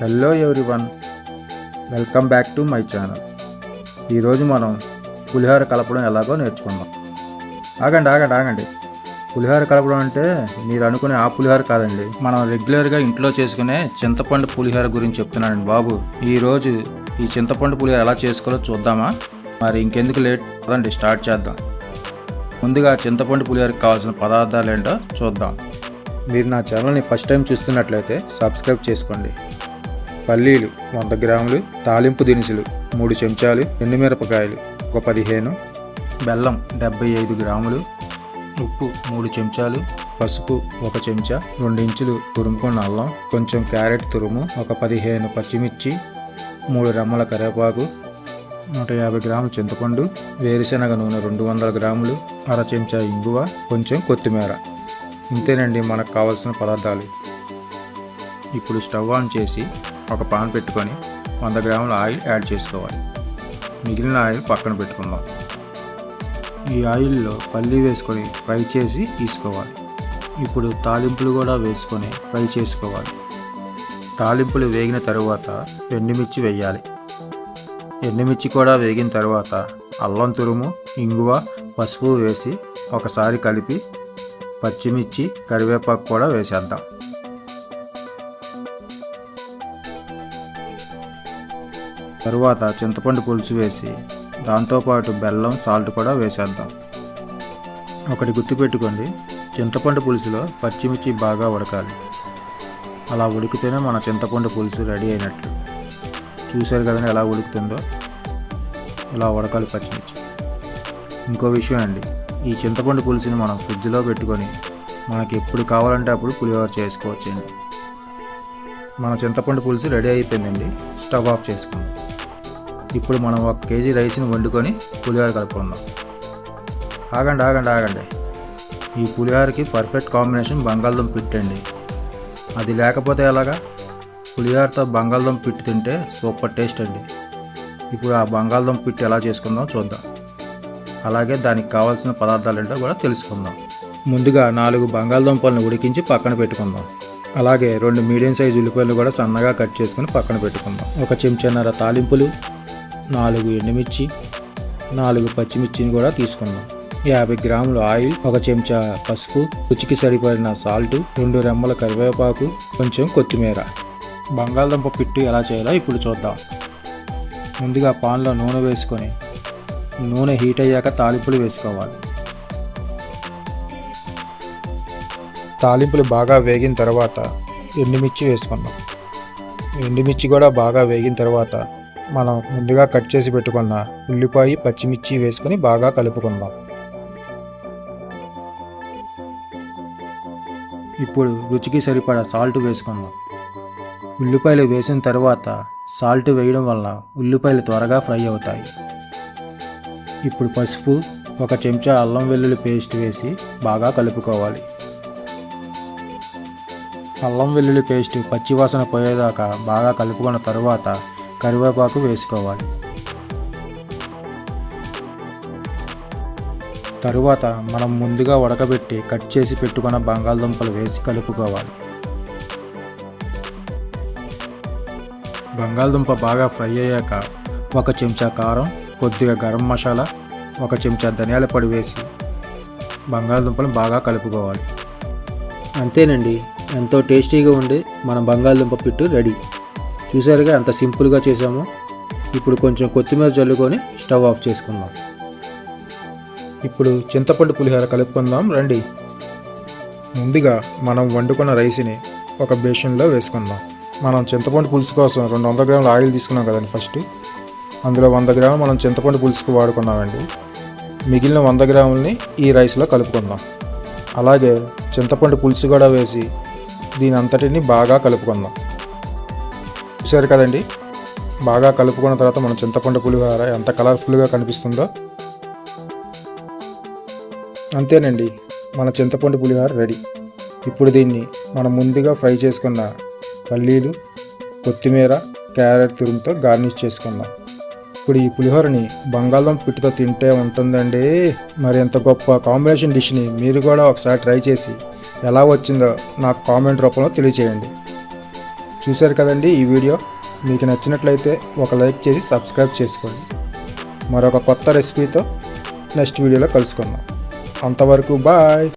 Hello everyone welcome back to my channel ఈరోజు మనం పులిహోర కలపడం ఎలాగో నేర్చుకుందాం. ఆగండి ఆగండి ఆగండి. పులిహోర కలపడం అంటే మీరు అనుకునే ఆ పులిహోర కాదండి. మనం రెగ్యులర్గా ఇంట్లో చేసుకునే చింతపండు పులిహోర గురించి చెప్తున్నానండి బాబు. ఈరోజు ఈ చింతపండు పులిహోర ఎలా చేసుకోవాలో చూద్దామా? మరి ఇంకెందుకు లేట్? కదండి స్టార్ట్ చేద్దాం. ముందుగా చింతపండు పులిహోరకి కావాల్సిన పదార్థాలు ఏంటో చూద్దాం. మీరు నా ఛానల్ని ఫస్ట్ టైం చూస్తున్నట్లయితే సబ్స్క్రైబ్ చేసుకోండి. పల్లీలు వంద గ్రాములు తాలింపు దినుసులు మూడు చెంచాలు ఎండుమిరపకాయలు ఒక పదిహేను బెల్లం డెబ్బై ఐదు గ్రాములు ఉప్పు మూడు చెంచాలు పసుపు ఒక చెంచా రెండు ఇంచులు తురుముకున్న అల్లం కొంచెం క్యారెట్ తురుము ఒక పదిహేను పచ్చిమిర్చి మూడు రెమ్మల కరివేపాకు నూట యాభై గ్రాముల చింతపండు వేరుశనగ నూనె రెండు వందల గ్రాములు అర చెంచా ఇంగువ కొంచెం కొత్తిమీర. ఇంతేనండి మనకు కావాల్సిన పదార్థాలు. ఇప్పుడు స్టవ్ ఆన్ చేసి ఒక పాన్ పెట్టుకొని వంద గ్రాముల ఆయిల్ యాడ్ చేసుకోవాలి. మిగిలిన ఆయిల్ పక్కన పెట్టుకుందాం. ఈ ఆయిల్లో పల్లి వేసుకొని ఫ్రై చేసి తీసుకోవాలి. ఇప్పుడు తాలింపులు కూడా వేసుకొని ఫ్రై చేసుకోవాలి. తాలింపులు వేగిన తరువాత ఎండుమిర్చి వేయాలి. ఎండుమిర్చి కూడా వేగిన తర్వాత అల్లం తురుము ఇంగువ పసుపు వేసి ఒకసారి కలిపి పచ్చిమిర్చి కరివేపాకు కూడా వేసేద్దాం. తరువాత చింతపండు పులుసు వేసి దాంతోపాటు బెల్లం సాల్ట్ కూడా వేసేద్దాం. ఒకటి గుర్తుపెట్టుకోండి చింతపండు పులుసులో పచ్చిమిర్చి బాగా ఉడకాలి. అలా ఉడికితేనే మన చింతపండు పులుసు రెడీ అయినట్టు. చూశారు కదండి ఎలా ఉడుకుతుందో? ఇలా ఉడకాలి పచ్చిమిర్చి. ఇంకో విషయం అండి ఈ చింతపండు పులుసుని మనం ఫ్రిడ్జ్లో పెట్టుకొని మనకి ఎప్పుడు కావాలంటే అప్పుడు పులిహోర చేసుకోవచ్చండి. మన చింతపండు పులుసు రెడీ అయిపోయిందండి స్టవ్ ఆఫ్ చేసుకుందాం. ఇప్పుడు మనం ఒక కేజీ రైస్ని వండుకొని పులిహోర కలుపుకుందాం. ఆగండి ఆగండి ఆగండి. ఈ పులిహోరకి పర్ఫెక్ట్ కాంబినేషన్ బంగాళదుంప పిట్టండి అది లేకపోతే ఎలాగా? పులిహోరతో బంగాళదుంప పిట్టి తింటే సూపర్ టేస్ట్ అండి. ఇప్పుడు ఆ బంగాళదుంప పిట్టు ఎలా చేసుకుందాం చూద్దాం. అలాగే దానికి కావాల్సిన పదార్థాలు ఏంటో కూడా తెలుసుకుందాం. ముందుగా నాలుగు బంగాళదుంపలను ఉడికించి పక్కన పెట్టుకుందాం. అలాగే రెండు మీడియం సైజు ఉల్లిపాయలు కూడా సన్నగా కట్ చేసుకుని పక్కన పెట్టుకుందాం. ఒక చెంచాన్నర తాలింపులు నాలుగు ఎండుమిర్చి నాలుగు పచ్చిమిర్చిని కూడా తీసుకుందాం యాభై గ్రాములు ఆయిల్ ఒక చెంచా పసుపు రుచికి సరిపడిన సాల్ట్ రెండు రెమ్మల కరివేపాకు కొంచెం కొత్తిమీర. బంగాళదుంప పిట్టు ఎలా చేయాలో ఇప్పుడు చూద్దాం. ముందుగా పాన్లో నూనె వేసుకొని నూనె హీట్ అయ్యాక తాలింపులు వేసుకోవాలి. తాలింపులు బాగా వేగిన తర్వాత ఎండుమిర్చి వేసుకుందాం. ఎండుమిర్చి కూడా బాగా వేగిన తర్వాత మనం ముందుగా కట్ చేసి పెట్టుకున్న ఉల్లిపాయ పచ్చిమిర్చి వేసుకొని బాగా కలుపుకుందాం. ఇప్పుడు రుచికి సరిపడా సాల్ట్ వేసుకుందాం. ఉల్లిపాయలు వేసిన తర్వాత సాల్ట్ వేయడం వల్ల ఉల్లిపాయలు త్వరగా ఫ్రై అవుతాయి. ఇప్పుడు పసుపు ఒక చెంచా అల్లం వెల్లుల్లి పేస్ట్ వేసి బాగా కలుపుకోవాలి. అల్లం వెల్లుల్లి పేస్ట్ పచ్చివాసన పోయేదాకా బాగా కలుపుకున్న తర్వాత కరివేపాకు వేసుకోవాలి. తరువాత మనం ముందుగా ఉడకబెట్టి కట్ చేసి పెట్టుకున్న బంగాళదుంపలు వేసి కలుపుకోవాలి. బంగాళదుంప బాగా ఫ్రై అయ్యాక ఒక చెంచా కారం కొద్దిగా గరం మసాలా ఒక చెంచా ధనియాల పొడి వేసి బంగాళదుంపలు బాగా కలుపుకోవాలి. అంతేనండి. ఎంతో టేస్టీగా ఉండే మన బంగాళదుంప పిట్టు రెడీ. చూసారుగా ఎంత సింపుల్గా చేసాము ఇప్పుడు కొంచెం కొత్తిమీర చల్లుకొని స్టవ్ ఆఫ్ చేసుకుందాం. ఇప్పుడు చింతపండు పులిహోర కలుపుకుందాం రండి. ముందుగా మనం వండుకున్న రైస్ని ఒక బేషన్లో వేసుకుందాం. మనం చింతపండు పులుసు కోసం రెండు వందల గ్రాముల ఆయిల్ తీసుకున్నాం కదండి ఫస్ట్. అందులో వంద గ్రాములు మనం చింతపండు పులుసుకు వాడుకున్నామండి. మిగిలిన వంద గ్రాములని ఈ రైస్లో కలుపుకుందాం. అలాగే చింతపండు పులుసు కూడా వేసి దీని అంతటిని బాగా కలుపుకుందాం. చూసారు కదండి. బాగా కలుపుకున్న తర్వాత మన చింతపండు పులిహోర ఎంత కలర్ఫుల్గా కనిపిస్తుందో. అంతేనండి మన చింతపండు పులిహోర రెడీ ఇప్పుడు దీన్ని మనం ముందుగా ఫ్రై చేసుకున్న పల్లీలు కొత్తిమీర క్యారెట్ తురుముతో గార్నిష్ చేసుకుందాం. ఇప్పుడు ఈ పులిహోరని బంగాళదుంప పిట్టుతో తింటే ఉంటుందండి. మరి ఎంత గొప్ప కాంబినేషన్ డిష్ని మీరు కూడా ఒకసారి ట్రై చేసి ఎలా వచ్చిందో నాకు కామెంట్ రూపంలో తెలియచేయండి. చూశారు కదండి ఈ వీడియో. మీకు నచ్చినట్లయితే ఒక లైక్ చేసి సబ్స్క్రైబ్ చేసుకోండి. మరొక కొత్త రెసిపీతో నెక్స్ట్ వీడియోలో కలుసుకుందాం. అంతవరకు బాయ్.